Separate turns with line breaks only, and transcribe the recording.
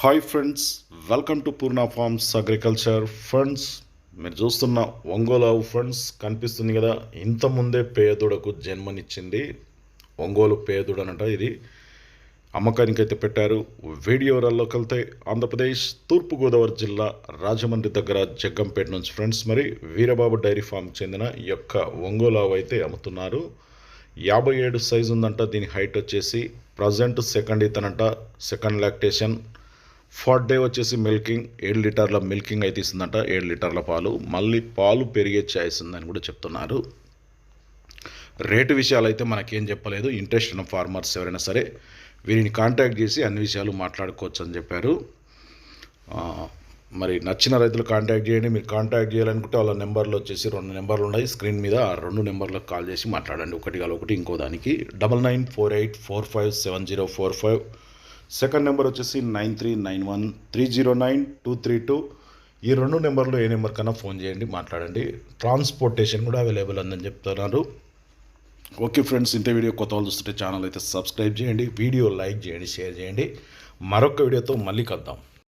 Hi friends welcome to Purna farms agriculture friends మీరు చూస్తున్న Ongole friends కనిపిస్తుంది కదా ఇంతకుముందే ముందే పేదుడకు జన్మనిచ్చింది ఒంగోలు పేదుడనట ఇది. అమ్మకానికి అయితే పెట్టారు వీడియోలలోకి వెళ్తే ఆంధ్రప్రదేశ్ తూర్పుగోదావరి జిల్లా రాజమండ్రి దగ్గర జగ్గంపేట నుంచి ఫ్రెండ్స్ మరి వీరబాబు డైరీ ఫామ్కి చెందిన యొక్క ఒంగోలు అయితే అమ్ముతున్నారు. యాభై ఏడు సైజు ఉందంట దీని హైట్ వచ్చేసి ప్రజెంట్ సెకండ్ ఇతనంట సెకండ్ లాక్టేషన్ ఫస్ట్ డే వచ్చేసి మిల్కింగ్ ఏడు లీటర్ల మిల్కింగ్ అయితే ఇస్తుందంట ఏడు లీటర్ల పాలు. మళ్ళీ పాలు పెరిగే ఛాయిస్ ఉందని కూడా చెప్తున్నారు. రేటు విషయాలు అయితే మనకేం చెప్పలేదు. ఇంట్రెస్ట్ ఉన్న ఫార్మర్స్ ఎవరైనా సరే వీరిని కాంటాక్ట్ చేసి అన్ని విషయాలు మాట్లాడుకోవచ్చు అని చెప్పారు. మరి నచ్చిన రైతులు కాంటాక్ట్ చేయండి. మీరు కాంటాక్ట్ చేయాలనుకుంటే వాళ్ళ నెంబర్లు వచ్చేసి రెండు నెంబర్లు ఉన్నాయి. స్క్రీన్ మీద ఆ రెండు నెంబర్లకు కాల్ చేసి మాట్లాడండి. ఒకటి కాదు ఒకటి ఇంకో దానికి. Double nine four eight four five seven zero four five second number వచ్చేసి nine three nine one three zero nine two three two. ఈ రెండు నెంబర్లో ఏ నెంబర్ కన్నా ఫోన్ చేయండి మాట్లాడండి. ట్రాన్స్పోర్టేషన్ కూడా అవైలబుల్ ఉందని చెప్తున్నారు. ఓకే ఫ్రెండ్స్ ఇంత వీడియో కొత్త వాళ్ళు చూస్తుంటే ఛానల్ అయితే సబ్స్క్రైబ్ చేయండి వీడియో లైక్ చేయండి షేర్ చేయండి. మరొక వీడియోతో మళ్ళీ కలుద్దాం.